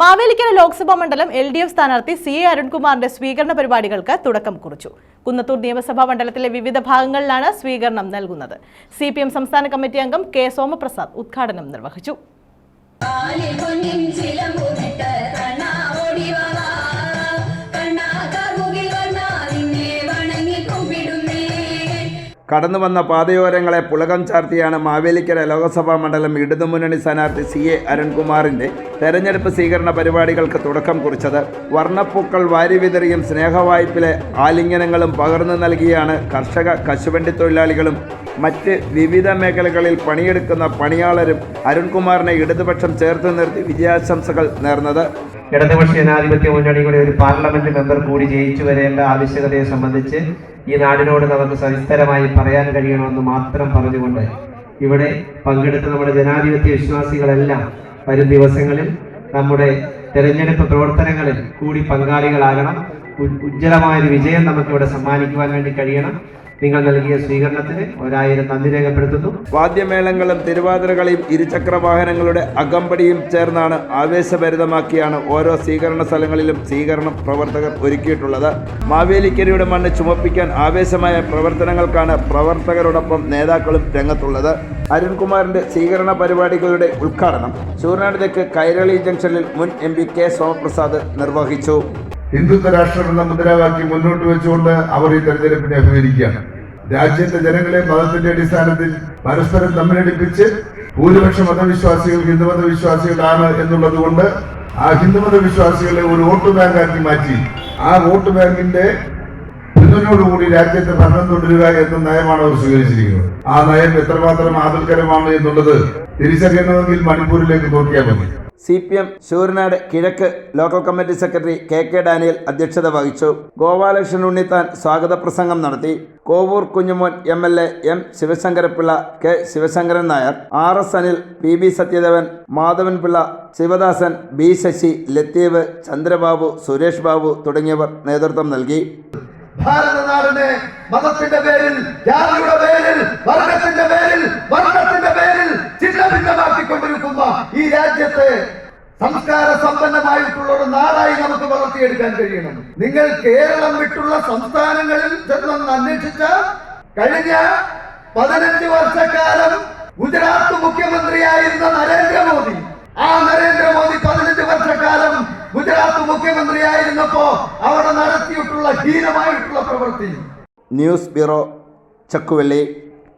മാവേലിക്കര ലോക്സഭാ മണ്ഡലം L D F സ്ഥാനാർത്ഥി C A അരുൺകുമാറിന്റെ സ്വീകരണ പരിപാടികൾക്ക് തുടക്കം കുറിച്ചു. കുന്നത്തൂർ നിയമസഭാ മണ്ഡലത്തിലെ വിവിധ ഭാഗങ്ങളിലാണ് സ്വീകരണം നൽകുന്നത്. സി പി എം സംസ്ഥാന കമ്മിറ്റി അംഗം കെ സോമപ്രസാദ് ഉദ്ഘാടനം നിർവഹിച്ചു. കടന്നു വന്ന പാതയോരങ്ങളെ പുളകം ചാർത്തിയാണ് മാവേലിക്കര ലോകസഭാ മണ്ഡലം ഇടതുമുന്നണി സ്ഥാനാർത്ഥി സി എ അരുൺകുമാറിന്റെ തെരഞ്ഞെടുപ്പ് സ്വീകരണ പരിപാടികൾക്ക് തുടക്കം കുറിച്ചത്. വർണപ്പൂക്കൾ വാരിവിതറിയും സ്നേഹവായ്പിലെ ആലിംഗനങ്ങളും പകർന്നു നൽകിയാണ് കർഷക കശുവണ്ടി തൊഴിലാളികളും. മറ്റ് വിവിധ മേഖലകളിൽ പണിയെടുക്കുന്ന പണിയാളരും അരുൺകുമാറിനെ ഇടതുപക്ഷം ചേർത്ത് നിർത്തി വിജയാശംസകൾ നേർന്നത്. ഇടതുപക്ഷ ജനാധിപത്യ മുന്നണിയുടെ ഒരു പാർലമെന്റ് മെമ്പർ കൂടി ജയിച്ചു വരേണ്ട ആവശ്യകതയെ സംബന്ധിച്ച് ഈ നാടിനോട് നമുക്ക് സവിസ്തരമായി പറയാൻ കഴിയണമെന്ന് മാത്രം പറഞ്ഞുകൊണ്ട് ഇവിടെ പങ്കെടുത്ത നമ്മുടെ ജനാധിപത്യ വിശ്വാസികളെല്ലാം വരും ദിവസങ്ങളിൽ നമ്മുടെ തെരഞ്ഞെടുപ്പ് പ്രവർത്തനങ്ങളിൽ കൂടി പങ്കാളികളാകണം. ഉജ്ജ്വലമായൊരു വിജയം നമുക്കിവിടെ സമ്മാനിക്കുവാൻ വേണ്ടി കഴിയണം. നിങ്ങൾ നൽകിയ സ്വീകരണത്തിന് ഒരായിരം നന്ദി രേഖപ്പെടുത്തുന്നു. വാദ്യമേളങ്ങളും തിരുവാതിരകളിയും ഇരുചക്ര വാഹനങ്ങളുടെ അകമ്പടിയും ചേർന്നാണ് ആവേശഭരിതമാക്കിയാണ് ഓരോ സ്വീകരണ സ്ഥലങ്ങളിലും സ്വീകരണ പ്രവർത്തകർ ഒരുക്കിയിട്ടുള്ളത്. മാവേലിക്കരയുടെ മണ്ണ് ചുമപ്പിക്കാൻ ആവേശമായ പ്രവർത്തനങ്ങൾക്കാണ് പ്രവർത്തകരോടൊപ്പം നേതാക്കളും രംഗത്തുള്ളത്. അരുൺകുമാറിന്റെ സ്വീകരണ പരിപാടികളുടെ ഉദ്ഘാടനം ചൂർനാട് തെക്ക് കൈരളി ജംഗ്ഷനിൽ മുൻ എം പി കെ സോമപ്രസാദ് നിർവഹിച്ചു. ഹിന്ദുത്വ രാഷ്ട്രം എന്ന മുദ്രാവാക്യം മുന്നോട്ട് വെച്ചുകൊണ്ട് അവർ ഈ തെരഞ്ഞെടുപ്പിനെ അഭിമുഖീകരിക്കുകയാണ്. രാജ്യത്തെ ജനങ്ങളെ മതത്തിന്റെ അടിസ്ഥാനത്തിൽ പരസ്പരം തമ്മിലടിപ്പിച്ച് ഭൂരിപക്ഷ മതവിശ്വാസികൾ ഹിന്ദുമത വിശ്വാസികളാണ് എന്നുള്ളത് കൊണ്ട് ആ ഹിന്ദുമത വിശ്വാസികളെ ഒരു വോട്ട് ബാങ്കാക്കി മാറ്റി. ആ വോട്ട് ബാങ്കിന്റെ പിന്തുണയോടുകൂടി രാജ്യത്തെ ഭരണം തുടരുക എന്ന നയമാണ് അവർ സ്വീകരിച്ചിരിക്കുന്നത്. ആ നയം എത്രമാത്രം ആദൽക്കരമാണ് എന്നുള്ളത് തിരിച്ചറിയണമെങ്കിൽ മണിപ്പൂരിലേക്ക് നോക്കിയാൽ മതി. സി പി എം ശൂരനാട് കിഴക്ക് local committee secretary K K Daniel അധ്യക്ഷത വഹിച്ചു. ഗോപാലകൃഷ്ണൻ ഉണ്ണിത്താൻ സ്വാഗത പ്രസംഗം നടത്തി. Kovoor Kunjumon M L A M Sivasankarapillai K Sivasankaran Nair R S Anil P B Sathyadevan Madhavan Pillai Sivadasan B Sasi Latheef Chandrababu Suresh Babu തുടങ്ങിയവർ നേതൃത്വം നൽകി. ഭാരതനാടിനെ മതത്തിന്റെ പേരിൽ ജാതിയുടെ പേരിൽ വർഗത്തിന്റെ പേരിൽ വർണത്തിന്റെ പേരിൽ ചിഹ്നഭിന്നമാക്കിക്കൊണ്ടിരിക്കുന്ന ഈ രാജ്യത്തെ സംസ്കാര സമ്പന്നമായിട്ടുള്ള ഒരു നാടായി നമുക്ക് വളർത്തിയെടുക്കാൻ കഴിയണം. നിങ്ങൾ കേരളം വിട്ടുള്ള സംസ്ഥാനങ്ങളിൽ ചെന്നൊന്ന് അന്വേഷിച്ച കഴിഞ്ഞ പതിനഞ്ച് വർഷക്കാലം ഗുജറാത്ത് മുഖ്യമന്ത്രിയായിരുന്ന നരേന്ദ്രമോദി. ആ നരേന്ദ്രമോദി പതിനഞ്ച് വർഷക്കാലം ഗുജറാത്ത് മുഖ്യമന്ത്രിയായിരുന്നപ്പോ അവിടെ നടത്തിയിട്ടുള്ള ഹീനമായിട്ടുള്ള പ്രവൃത്തി ന്യൂസ് ബ്യൂറോ ചക്കുവള്ളി.